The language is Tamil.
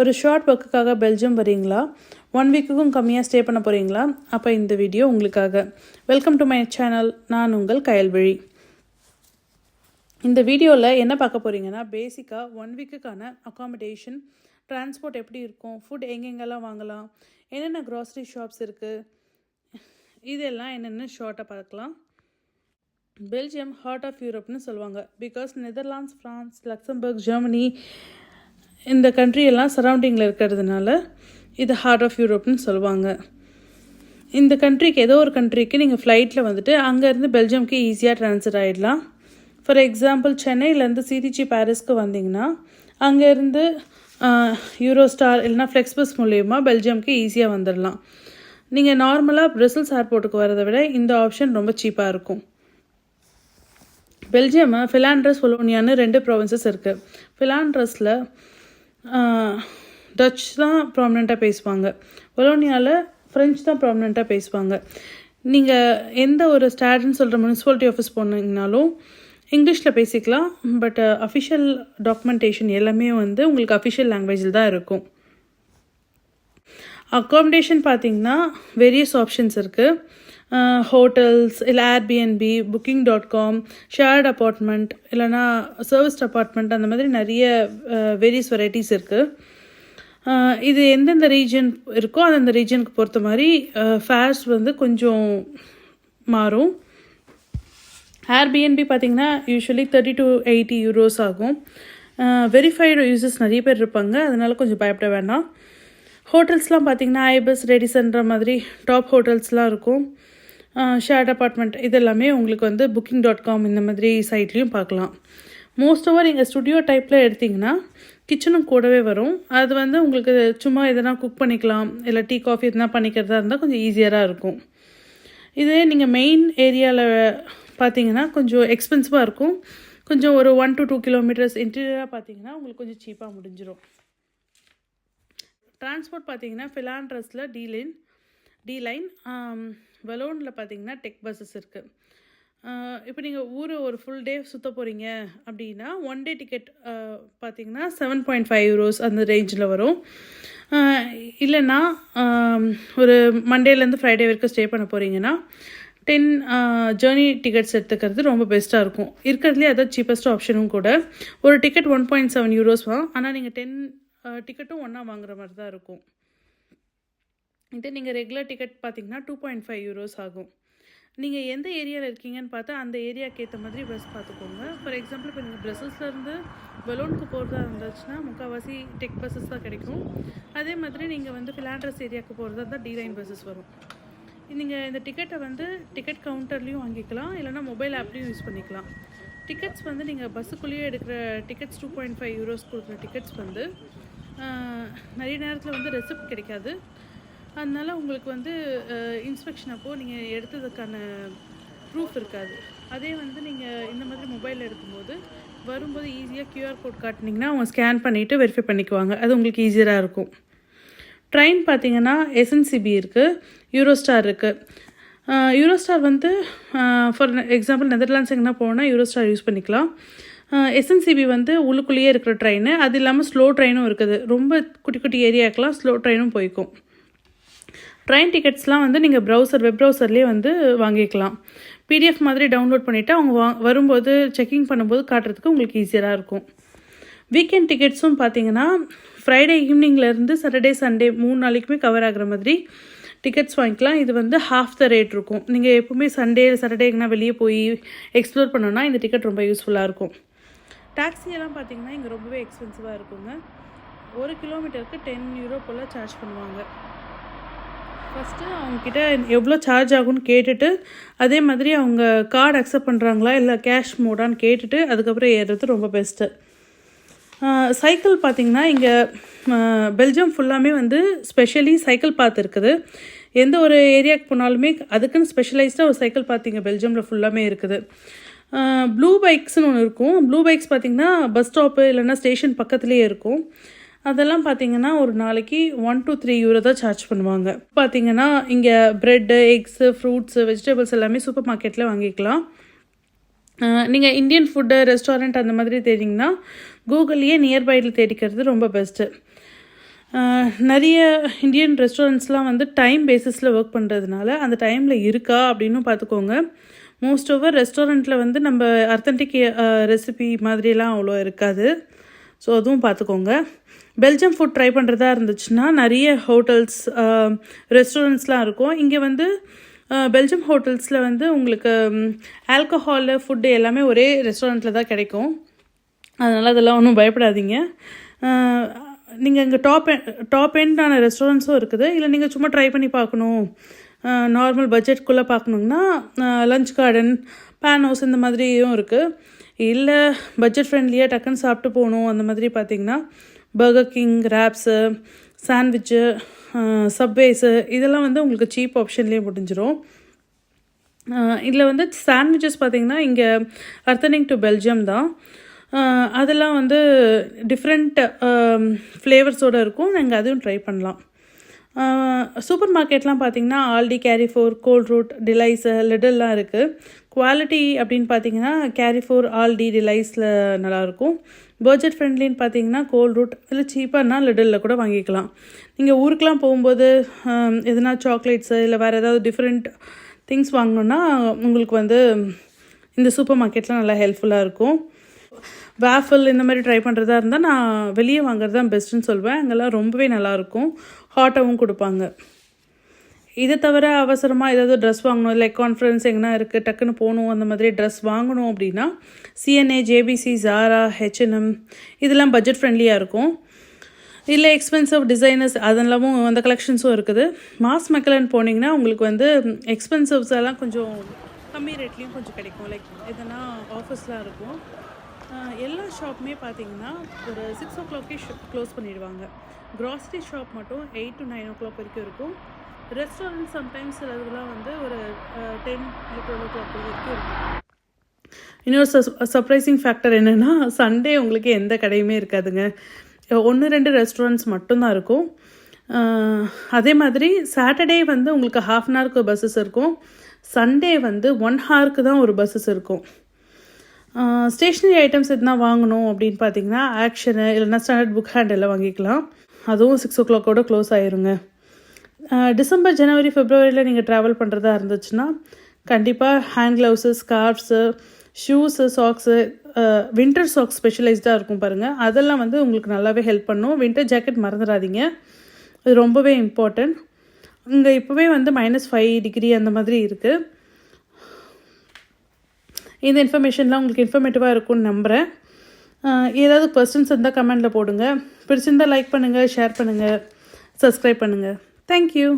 ஒரு ஷார்ட் ஒர்க்குக்காக பெல்ஜியம் வரீங்களா? ஒன் வீக்குக்கும் கம்மியாக ஸ்டே பண்ண போகிறீங்களா அப்போ இந்த வீடியோ உங்களுக்காக. வெல்கம் டு மை சேனல் நான் உங்கள் கயல்விழி. இந்த வீடியோவில் என்ன பார்க்க போகிறீங்கன்னா பேசிக்காக ஒன் வீக்குக்கான அக்காமடேஷன் டிரான்ஸ்போர்ட் எப்படி இருக்கும் ஃபுட் எங்கெங்கெல்லாம் வாங்கலாம் என்னென்ன க்ராசரி ஷாப்ஸ் இருக்குது இதெல்லாம் என்னென்னு ஷார்ட்டாக பார்க்கலாம். பெல்ஜியம் ஹார்ட் ஆஃப் யூரோப்னு சொல்லுவாங்க. Because Netherlands France Luxembourg Germany இந்த கண்ட்ரியெல்லாம் எல்லாம் சரௌண்டிங்கில் இருக்கிறதுனால இது ஹார்ட் ஆஃப் யூரோப்னு சொல்லுவாங்க. இந்த கண்ட்ரிக்கு ஏதோ ஒரு கண்ட்ரிக்கு நீங்கள் ஃப்ளைட்டில் வந்துட்டு அங்கேருந்து பெல்ஜியம்க்கு ஈஸியாக ட்ரான்ஸ்ஃபர் ஆகிடலாம் ஃபார் எக்ஸாம்பிள் சென்னையிலேருந்து சிடிஜி பாரிஸ்க்கு வந்தீங்கன்னா அங்கேருந்து யூரோ ஸ்டார் இல்லைனா ஃப்ளெக்ஸ்பஸ் மூலயமா பெல்ஜியம்க்கு ஈஸியாக வந்துடலாம். நீங்கள் நார்மலாக பிரசல்ஸ் ஏர்போர்ட்டுக்கு வரதை விட இந்த ஆப்ஷன் ரொம்ப சீப்பாக இருக்கும். பெல்ஜியம் ஃபிலாண்ட்ரஸ் ஒலோனியான்னு ரெண்டு ப்ரொவின்சஸ் இருக்குது ஃபிலாண்ட்ரஸில் டச் தான் ப்ராமினெண்ட்டாக பேசுவாங்க. ஒலோனியாவில் ஃப்ரெஞ்ச் தான் ப்ராமினெண்ட்டாக பேசுவாங்க. நீங்கள் எந்த ஒரு ஸ்டாட்னு சொல்கிற முனிசிபாலிட்டி ஆஃபீஸ் போனீங்கனாலும் இங்கிலீஷில் பேசிக்கலாம் பட் அஃபிஷியல் டாக்குமெண்டேஷன் எல்லாமே வந்து உங்களுக்கு அஃபிஷியல் லாங்குவேஜில் தான் இருக்கும். அக்காமடேஷன் பார்த்தீங்கன்னா வேரியஸ் ஆப்ஷன்ஸ் இருக்குது ஹோட்டல்ஸ் இல்லை Airbnb booking dot com shared apartment இல்லைனா சர்வீஸ்ட் அப்பார்ட்மெண்ட் அந்த மாதிரி நிறைய வேரியஸ் வெரைட்டிஸ் இருக்குது இது எந்தெந்த ரீஜன் இருக்கோ அந்தந்த ரீஜனுக்கு பொறுத்த மாதிரி ஃபேர்ஸ் வந்து கொஞ்சம் மாறும். ஏர்பிஎன்பி பார்த்தீங்கன்னா usually thirty to eighty euros ஆகும். வெரிஃபைடு யூசர்ஸ் நிறைய பேர் இருப்பாங்க. அதனால கொஞ்சம் பயப்பட வேண்டாம் ஹோட்டல்ஸ்லாம் பார்த்தீங்கன்னா ஐபஸ் ரெடிசன்ற மாதிரி டாப் ஹோட்டல்ஸ்லாம் இருக்கும். ஷேர்ட் அப்பார்ட்மெண்ட் இதெல்லாமே உங்களுக்கு வந்து புக்கிங் டாட் காம் இந்த மாதிரி சைட்லேயும் பார்க்கலாம். மோஸ்ட் ஓவர் நீங்கள் ஸ்டுடியோ டைப்பில் எடுத்திங்கன்னா கிச்சனும் கூடவே வரும். அது வந்து உங்களுக்கு சும்மா எதனா குக் பண்ணிக்கலாம் இல்லை டீ காஃபி எதனா பண்ணிக்கிறதா இருந்தால் கொஞ்சம் ஈஸியராக இருக்கும். இதே நீங்கள் மெயின் ஏரியாவில் பார்த்தீங்கன்னா கொஞ்சம் எக்ஸ்பென்சிவாக இருக்கும். கொஞ்சம் ஒரு ஒன் டு டூ கிலோமீட்டர்ஸ் இன்டீரியராக பார்த்தீங்கன்னா உங்களுக்கு கொஞ்சம் சீப்பாக முடிஞ்சிடும் டிரான்ஸ்போர்ட் பார்த்தீங்கன்னா ஃபிலாண்ட்ரஸில் டி லைன் டி லைன் வலோனில் பார்த்தீங்கன்னா டெக் பஸ்ஸஸ் இருக்குது இப்போ நீங்கள் ஊர் ஒரு ஃபுல் டே சுற்ற போகிறீங்க அப்படின்னா ஒன் டே டிக்கெட் பார்த்தீங்கன்னா செவன் பாயிண்ட் ஃபைவ் யூரோஸ் அந்த ரேஞ்சில் வரும். இல்லைன்னா ஒரு மண்டேலேருந்து ஃப்ரைடே வரைக்கும் ஸ்டே பண்ண போகிறீங்கன்னா டென் ஜேர்னி டிக்கெட்ஸ் எடுத்துக்கிறது ரொம்ப பெஸ்ட்டாக இருக்கும். இருக்கிறதுலே அதான் சீப்பஸ்ட் ஆப்ஷனும் கூட. ஒரு ticket one point seven euros தான் ஆனால் நீங்கள் டென் டிக்கெட்டும் ஒன்றா வாங்குற மாதிரி தான் இருக்கும். இதே நீங்கள் ரெகுலர் டிக்கெட் பார்த்தீங்கன்னா டூ பாயிண்ட் ஃபைவ் யூரோஸ் ஆகும். நீங்கள் எந்த ஏரியாவில் இருக்கீங்கன்னு பார்த்தா அந்த ஏரியாவுக்கு ஏற்ற மாதிரி பஸ் பார்த்துக்கோங்க ஃபார் எக்ஸாம்பிள் இப்போ நீங்கள் ப்ரசல்ஸ்லேருந்து பலூனுக்கு போகிறதா இருந்துச்சுன்னா முக்கால்வாசி டெக் பஸ்ஸஸ் தான் கிடைக்கும். அதே மாதிரி நீங்கள் வந்து ஃபிலாண்ட்ரஸ் ஏரியாவுக்கு போகிறதா இருந்தால் டி லைன் பஸ்ஸஸ் வரும். நீங்கள் இந்த டிக்கெட்டை வந்து டிக்கெட் கவுண்டர்லேயும் வாங்கிக்கலாம் இல்லைனா மொபைல் ஆப்லேயும் யூஸ் பண்ணிக்கலாம். டிக்கெட்ஸ் வந்து நீங்கள் பஸ்ஸுக்குள்ளேயே எடுக்கிற tickets two point five euros கொடுக்குற டிக்கெட்ஸ் வந்து நிறைய நேரத்தில் வந்து ரெசிப்ட் கிடைக்காது. அதனால் உங்களுக்கு வந்து இன்ஸ்பெக்ஷன் அப்போது நீங்கள் எடுத்ததுக்கான ப்ரூஃப் இருக்காது. அதே வந்து நீங்கள் இந்த மாதிரி மொபைலில் எடுக்கும்போது வரும்போது ஈஸியாக க்யூஆர் கோட் காட்டினீங்கன்னா அவங்க ஸ்கேன் பண்ணிவிட்டு வெரிஃபை பண்ணிக்குவாங்க. அது உங்களுக்கு ஈஸியராக இருக்கும். ட்ரெயின் பார்த்தீங்கன்னா எஸ்என்சிபி இருக்குது யூரோஸ்டார் இருக்குது யூரோஸ்டார் வந்து ஃபார் எக்ஸாம்பிள் நெதர்லாண்ட்ஸ் எங்கன்னா போனால் யூரோஸ்டார் யூஸ் பண்ணிக்கலாம். எஸ்என்சிபி வந்து உள்ளுக்குள்ளேயே இருக்கிற ட்ரெயின் அது இல்லாமல் ஸ்லோ ட்ரெயினும் இருக்குது. ரொம்ப குட்டி குட்டி ஏரியாக்கெலாம் ஸ்லோ ட்ரெயினும் போய்க்கும். ட்ரெயின் டிக்கெட்ஸ்லாம் வந்து நீங்கள் ப்ரௌசர் வெப் ப்ரௌசர்லேயே வந்து வாங்கிக்கலாம். பிடிஎஃப் மாதிரி டவுன்லோட் பண்ணிவிட்டு அவங்க வா வரும்போது செக்கிங் பண்ணும்போது காட்டுறதுக்கு உங்களுக்கு ஈஸியராக இருக்கும். வீக்கெண்ட் டிக்கெட்ஸும் பார்த்தீங்கன்னா ஃப்ரைடே ஈவினிங்லேருந்து சாட்டர்டே சண்டே மூணு நாளைக்குமே கவர் ஆகிற மாதிரி டிக்கெட்ஸ் வாங்கிக்கலாம். இது வந்து ஹாஃப் த ரேட் இருக்கும். நீங்கள் எப்போவுமே சண்டே சாட்டர்டே எங்கன்னா வெளியே போய் எக்ஸ்ப்ளோர் பண்ணோன்னா இந்த டிக்கெட் ரொம்ப யூஸ்ஃபுல்லாக இருக்கும். டாக்ஸியெல்லாம் பார்த்தீங்கன்னா இங்கே ரொம்பவே எக்ஸ்பென்சிவாக இருக்குங்க. ஒரு கிலோமீட்டருக்கு டென் யூரோ போல் சார்ஜ் பண்ணுவாங்க. ஃபஸ்ட்டு அவங்கக்கிட்ட எவ்வளோ சார்ஜ் ஆகும்னு கேட்டுட்டு அதே மாதிரி அவங்க கார்டு அக்செப்ட் பண்ணுறாங்களா இல்லை கேஷ் மோடான்னு கேட்டுட்டு அதுக்கப்புறம் ஏறுறது ரொம்ப பெஸ்ட்டு சைக்கிள் பார்த்திங்கன்னா இங்கே பெல்ஜியம் ஃபுல்லாமே வந்து ஸ்பெஷலி சைக்கிள் பாத் இருக்குது. எந்த ஒரு ஏரியாவுக்கு போனாலுமே அதுக்குன்னு ஸ்பெஷலைஸ்டாக ஒரு சைக்கிள் பார்த்திங்க பெல்ஜியமில் ஃபுல்லாமே இருக்குது. ப்ளூ பைக்ஸ்னு ஒன்று இருக்கும். ப்ளூ பைக்ஸ் பார்த்திங்கன்னா பஸ் ஸ்டாப்பு இல்லைன்னா ஸ்டேஷன் பக்கத்துலேயே இருக்கும். அதெல்லாம் பார்த்தீங்கன்னா ஒரு நாளைக்கு ஒன் டு த்ரீ யூரோ தான் சார்ஜ் பண்ணுவாங்க. பார்த்தீங்கன்னா இங்கே ப்ரெட்டு எக்ஸு ஃப்ரூட்ஸு வெஜிடபிள்ஸ் எல்லாமே சூப்பர் மார்க்கெட்டில் வாங்கிக்கலாம். நீங்கள் இந்தியன் ஃபுட்டு ரெஸ்டாரண்ட் அந்த மாதிரி தேடிங்கன்னா கூகுள்லேயே நியர்பையில் தேடிக்கிறது ரொம்ப பெஸ்ட்டு நிறைய இந்தியன் ரெஸ்டாரண்ட்ஸ்லாம் வந்து டைம் பேசிஸில் ஒர்க் பண்ணுறதுனால அந்த டைமில் இருக்கா அப்படின்னு பார்த்துக்கோங்க. மோஸ்ட் ஓவர் ரெஸ்டாரண்ட்டில் வந்து நம்ம அர்த்தன்டிக் ரெசிபி மாதிரியெல்லாம் அவ்வளோ இருக்காது. ஸோ அதுவும் பார்த்துக்கோங்க. பெல்ஜியம் ஃபுட் ட்ரை பண்ணுறதா இருந்துச்சுன்னா நிறைய ஹோட்டல்ஸ் ரெஸ்டாரண்ட்ஸ்லாம் இருக்கும். இங்கே வந்து பெல்ஜியம் ஹோட்டல்ஸில் வந்து உங்களுக்கு ஆல்கஹாலு ஃபுட்டு எல்லாமே ஒரே ரெஸ்டாரண்ட்டில் தான் கிடைக்கும். அதனால் அதெல்லாம் ஒன்றும் பயப்படாதீங்க. நீங்கள் இங்கே டாப் டாப் எண்டான ரெஸ்டாரண்ட்ஸும் இருக்குது. இல்லை நீங்கள் சும்மா ட்ரை பண்ணி பார்க்கணும். நார்மல் பட்ஜெட்குள்ளே பார்க்கணுங்கன்னா லஞ்ச் கார்டன் பேன் ஹவுஸ் இந்த மாதிரியும் இருக்குது இல்லை பட்ஜெட் ஃப்ரெண்ட்லியாக டக்குன்னு சாப்பிட்டு போகணும். அந்த மாதிரி பார்த்தீங்கன்னா Burger King wraps sandwich Subways இதெல்லாம் வந்து உங்களுக்கு சீப் ஆப்ஷன்லேயே முடிஞ்சிடும் இதில் வந்து சாண்ட்விச்சஸ் பார்த்தீங்கன்னா இங்கே அர்த்தனிங் டு பெல்ஜியம் தான். அதெல்லாம் வந்து டிஃப்ரெண்ட் ஃப்ளேவர்ஸோடு இருக்கும். நாங்கள் அதுவும் ட்ரை பண்ணலாம். சூப்பர் மார்க்கெட்லாம் பார்த்தீங்கன்னா Aldi Carrefour Colruyt Delhaize லிடல்லாம் இருக்குது குவாலிட்டி அப்படின்னு பார்த்தீங்கன்னா கேரி ஃபோர் ஆல்டி டிலைஸில் நல்லாயிருக்கும். பட்ஜெட் ஃப்ரெண்ட்லின்னு பார்த்தீங்கன்னா கோல்ட் ரூட் இல்லை சீப்பாகனா லிடலில் கூட வாங்கிக்கலாம். நீங்கள் ஊருக்கெலாம் போகும்போது எதனா சாக்லேட்ஸு இல்லை வேறு ஏதாவது டிஃப்ரெண்ட் திங்ஸ் வாங்கணுன்னா உங்களுக்கு வந்து இந்த சூப்பர் மார்க்கெட்லாம் நல்லா ஹெல்ப்ஃபுல்லாக இருக்கும். வேஃபில் இந்த மாதிரி ட்ரை பண்ணுறதா இருந்தால் நான் வெளியே வாங்குறது தான் பெஸ்ட்டுன்னு சொல்வேன். அங்கெல்லாம் ரொம்பவே நல்லாயிருக்கும் ஹாட்டாகவும் கொடுப்பாங்க. இதை தவிர அவசரமாக ஏதாவது ட்ரெஸ் வாங்கணும். இல்லை கான்ஃபரன்ஸ் எங்கன்னா இருக்குது டக்குன்னு போகணும். அந்த மாதிரி ட்ரெஸ் வாங்கணும் அப்படின்னா C and A JBC Zara H and M இதெல்லாம் பட்ஜெட் ஃப்ரெண்ட்லியாக இருக்கும். இல்லை எக்ஸ்பென்சிவ் டிசைனர்ஸ் அதெல்லாமும் அந்த கலெக்ஷன்ஸும் இருக்குது. மாஸ் மெக்கலன் போனீங்கன்னா உங்களுக்கு வந்து எக்ஸ்பென்சிவ்ஸ் எல்லாம் கொஞ்சம் கம்மி ரேட்லேயும் கொஞ்சம் கிடைக்கும். லைக் எதனா ஆஃபர்ஸ்லாம் இருக்கும். எல்லா ஷாப்புமே பார்த்தீங்கன்னா ஒரு சிக்ஸ் ஓ கிளாக்கே க்ளோஸ் பண்ணிடுவாங்க. க்ராசரி ஷாப் மட்டும் eight to nine o'clock வரைக்கும் இருக்கும். ரெஸ்டாரண்ட் சம்டைம்ஸ் சிலதுலாம் வந்து ஒரு டென் இல்லை டுவெல் ஓ கிளாக் வரைக்கும் இருக்கும். இன்னொரு சர்ப்ரைசிங் ஃபேக்டர் என்னென்னா சண்டே உங்களுக்கு எந்த கடையுமே இருக்காதுங்க. ஒன்று ரெண்டு ரெஸ்டாரண்ட்ஸ் மட்டும்தான் இருக்கும். அதே மாதிரி சாட்டர்டே வந்து உங்களுக்கு ஹாஃப் அன் ஹவருக்கு பஸ்ஸஸ் இருக்கும். சண்டே வந்து ஒன் ஹவருக்கு தான் ஒரு பஸ்ஸஸ் இருக்கும். ஸ்டேஷ்னரி ஐட்டம்ஸ் எதுனா வாங்கணும் அப்படின்னு பார்த்தீங்கன்னா ஆக்ஷனு இல்லைன்னா ஸ்டாண்டர்ட் புக் ஹேண்டில் வாங்கிக்கலாம். அதுவும் சிக்ஸ் ஓ கிளாக்கோட க்ளோஸ் ஆயிருங்க. டிசம்பர் ஜனவரி ஃபெப்ரவரியில் நீங்கள் ட்ராவல் பண்ணுறதா இருந்துச்சுன்னா கண்டிப்பாக hand gloves scarfs shoes socks winter socks ஸ்பெஷலைஸ்டாக இருக்கும் பாருங்கள் அதெல்லாம் வந்து உங்களுக்கு நல்லாவே ஹெல்ப் பண்ணும். வின்டர் ஜாக்கெட் மறந்துடாதீங்க. இது ரொம்பவே இம்பார்ட்டண்ட் இங்கே இப்போவே வந்து மைனஸ் ஃபைவ் டிகிரி அந்த மாதிரி இருக்குது இந்த இன்ஃபர்மேஷன்லாம் உங்களுக்கு இன்ஃபர்மேட்டிவாக இருக்கும்னு நம்புகிறேன் ஏதாவது கொஸ்டின்ஸ் இருந்தால் கமெண்டில் போடுங்க. பிடிச்சிருந்தால் லைக் பண்ணுங்கள் ஷேர் பண்ணுங்கள் சப்ஸ்கிரைப் பண்ணுங்கள் தேங்க்யூ